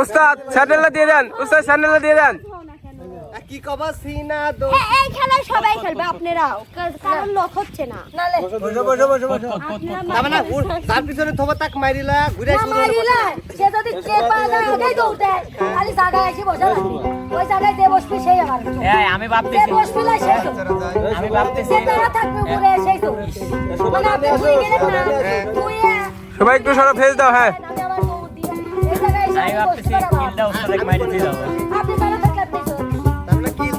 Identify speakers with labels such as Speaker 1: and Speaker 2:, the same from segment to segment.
Speaker 1: উস্তাদ
Speaker 2: স্যান্ডেলটা দিয়ে দেন উস্তাদ স্যান্ডেলটা দিয়ে দেন
Speaker 1: কি কবা সিনা দো
Speaker 3: এই খেলায় সবাই খেলবে আপনারাও। কারণ লক হচ্ছে না।
Speaker 4: নালে
Speaker 1: তার মানে ওর তার পিছনে থবা তাক মারিলা ঘুরে
Speaker 4: না মারিলা সে যদি আগেই দৌড় দেয়। খালি জায়গায় এসে বসে ওই জায়গায় যে বসবি সেই আমার
Speaker 5: এই আমি
Speaker 4: যে
Speaker 5: ভাবতেছি
Speaker 4: বসবি না সেই
Speaker 5: আমি ভাবতেছি
Speaker 4: সে তারা থাকবে উপরে সেই তো মানে আপনি তুই গেলেন না।
Speaker 2: সবাই একটু সরো ফেস দাও হ্যাঁ।
Speaker 4: আমি
Speaker 5: ভাবতেছি কিলটা উস্তাদ মাইরে দিয়ে দাও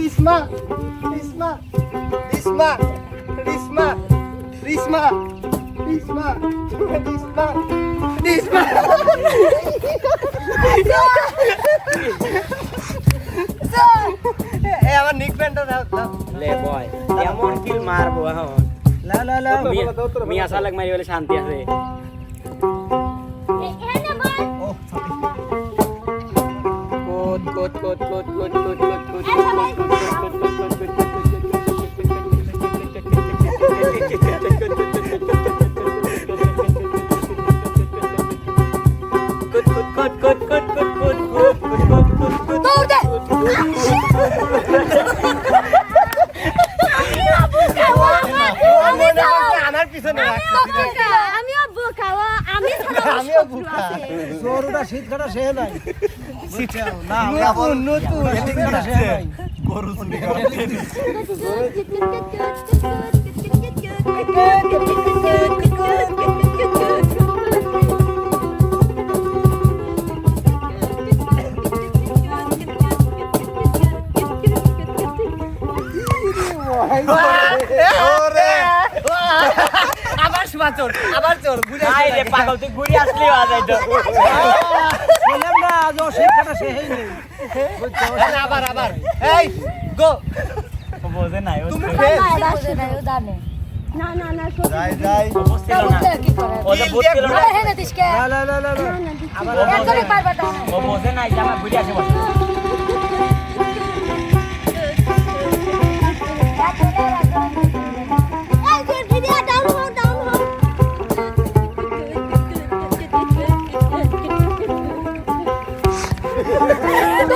Speaker 1: রিসমা রিসমা রিসমা রিসমা রিসমা রিসমা রিসমা রিসমা এ আমার নিক ব্যান্ডটা দাও দাও।
Speaker 5: লে বয় এমন কিল মারবো এখন।
Speaker 1: লা লা লা
Speaker 5: মি আসা লাগ মারি বলে শান্তি আছে।
Speaker 6: গরুটা শীত কাটা সে নাই।
Speaker 1: নতুন নতুন।
Speaker 6: শীত কাটা সে নাই।
Speaker 1: গরু Bye. একবার চোর আবার চোর ঘুরে
Speaker 5: আইলে পাগল তুই ঘুরে আসলি আ যাই তো
Speaker 6: বললাম না আজ শিক্ষাটা শেষ হইনি হ্যাঁ, হ্যাঁ,
Speaker 1: আবার আবার। এই গো।
Speaker 5: বোঝে নাই
Speaker 1: তুমি
Speaker 4: বোঝে নাই ও জানে।
Speaker 3: না না না
Speaker 1: যাই যাই।
Speaker 5: বসছিল না। ও তো বসছিল না।
Speaker 4: আরে হেনে দিশকে
Speaker 6: না না না না আবার
Speaker 4: একবারে পারবা না
Speaker 5: ও বোঝে নাই জামা ঘুরে আসে বসে
Speaker 1: Thank
Speaker 4: you.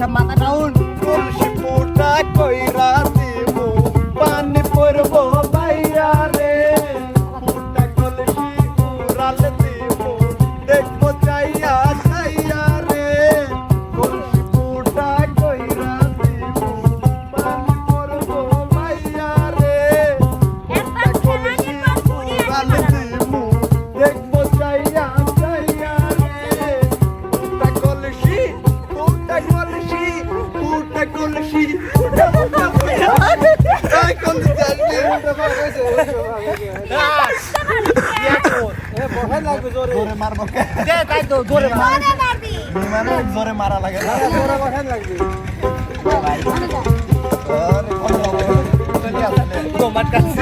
Speaker 1: sa mga taon. Kursi putat ko'y rato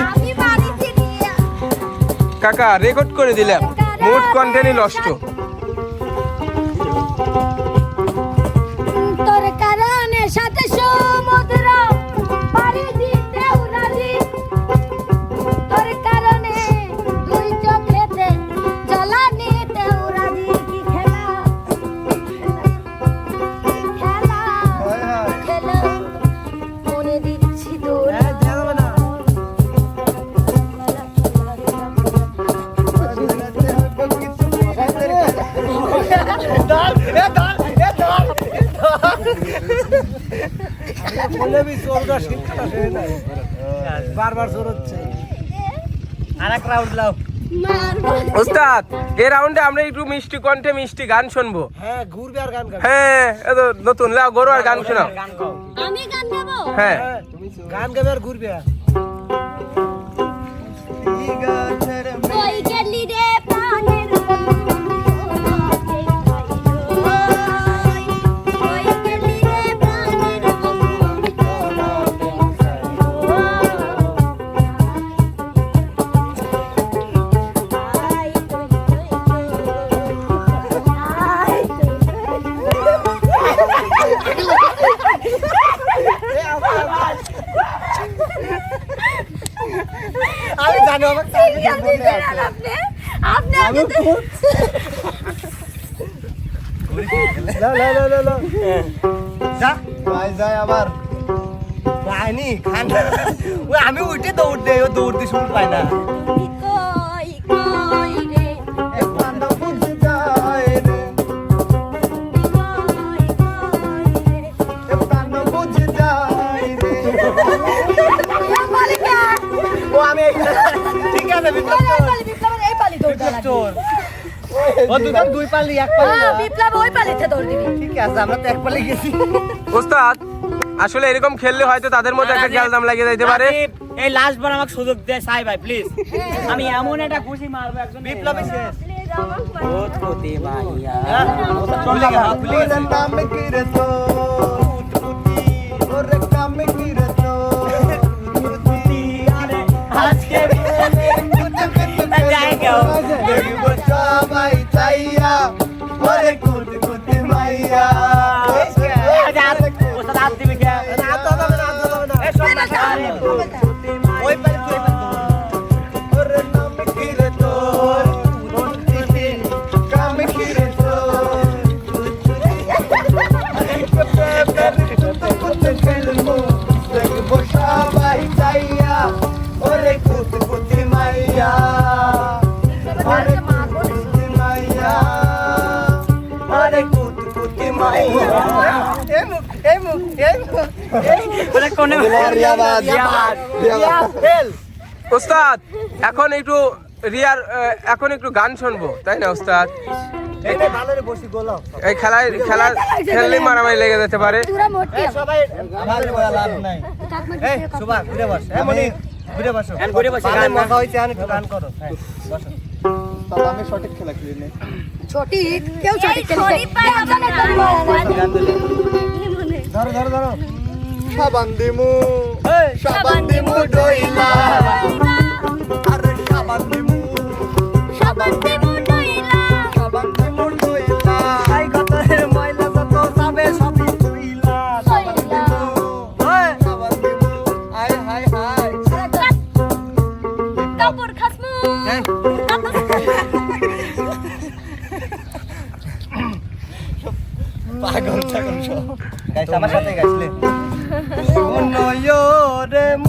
Speaker 1: আমি
Speaker 3: বাড়িতে নিয়ে
Speaker 2: কাকা রেকর্ড করে দিলাম মোট কন্টেন্টই নষ্ট
Speaker 6: বি চোরটা শিক্ষাটা বারবার চোর হচ্ছে আর এক রাউন্ড লাও
Speaker 2: ওস্তাদ এই রাউন্ডে আমরা একটু মিষ্টি কণ্ঠে মিষ্টি গান শুনব।
Speaker 6: হ্যাঁ ঘুরবে আর গান গাবে।
Speaker 2: হ্যাঁ এ নতুন লাও গরু আর গান শোনাও।
Speaker 4: আমি গান গাবো?
Speaker 2: হ্যাঁ।
Speaker 6: হ্যাঁ, গান গাবে আর ঘুরবে। আমি জানি আমার
Speaker 4: আপনি আপনি আগে
Speaker 6: লা লা লা লা লা। যা।
Speaker 1: যাই যাই আবার।
Speaker 6: যায়নি খান। আমি উঠে দৌড় দেয় ও দৌড় দিয়ে শুনতে পাই না। দুজন দুই পালি এক পালি
Speaker 4: হ্যাঁ
Speaker 6: না।
Speaker 4: বিপ্লব ওই পালিতে দৌড় দিবি।
Speaker 6: ঠিক আছে আমরা তো এক পালি গেছি।
Speaker 2: ওস্তাদ আসলে এরকম খেললে হয়তো তাদের মধ্যে একটা খেলদাম লাগিয়ে যাইতে পারে।
Speaker 5: রাজীব, এই লাস্ট বার আমাকে সুযোগ দে সাই ভাই প্লিজ আমি এমন একটা খুশি মারবো একজন
Speaker 6: বিপ্লবী শেষ।
Speaker 5: বহুত ক্ষতি মাইয়া ওস্তাদ
Speaker 2: এখন একটু রিয়ার এখন একটু গান শুনব তাই না ওস্তাদ?
Speaker 6: এই
Speaker 2: খেলায় খেলা খেললেই মারামারি লেগে যেতে পারে।
Speaker 6: মনি। হ্যাঁ,
Speaker 1: আমি সঠিক খেলা খেলি নাই
Speaker 4: কেউ।
Speaker 6: ধরো, ধরো, ধরো।
Speaker 1: সাবান দিমু সাবান দিমু ডইলা। আরে সাবান দিমু সাবান দিমু ডইলা।
Speaker 6: ময়লা যত যাবে সবই ধুইলা। এই,
Speaker 1: সাবান দিমু আয় হায় হায়।
Speaker 4: কাপড়। খাসমু
Speaker 1: পাগল ছাগল সব।
Speaker 6: গাইছে, আমার সাথে গাইছিলে। শোনো রে মন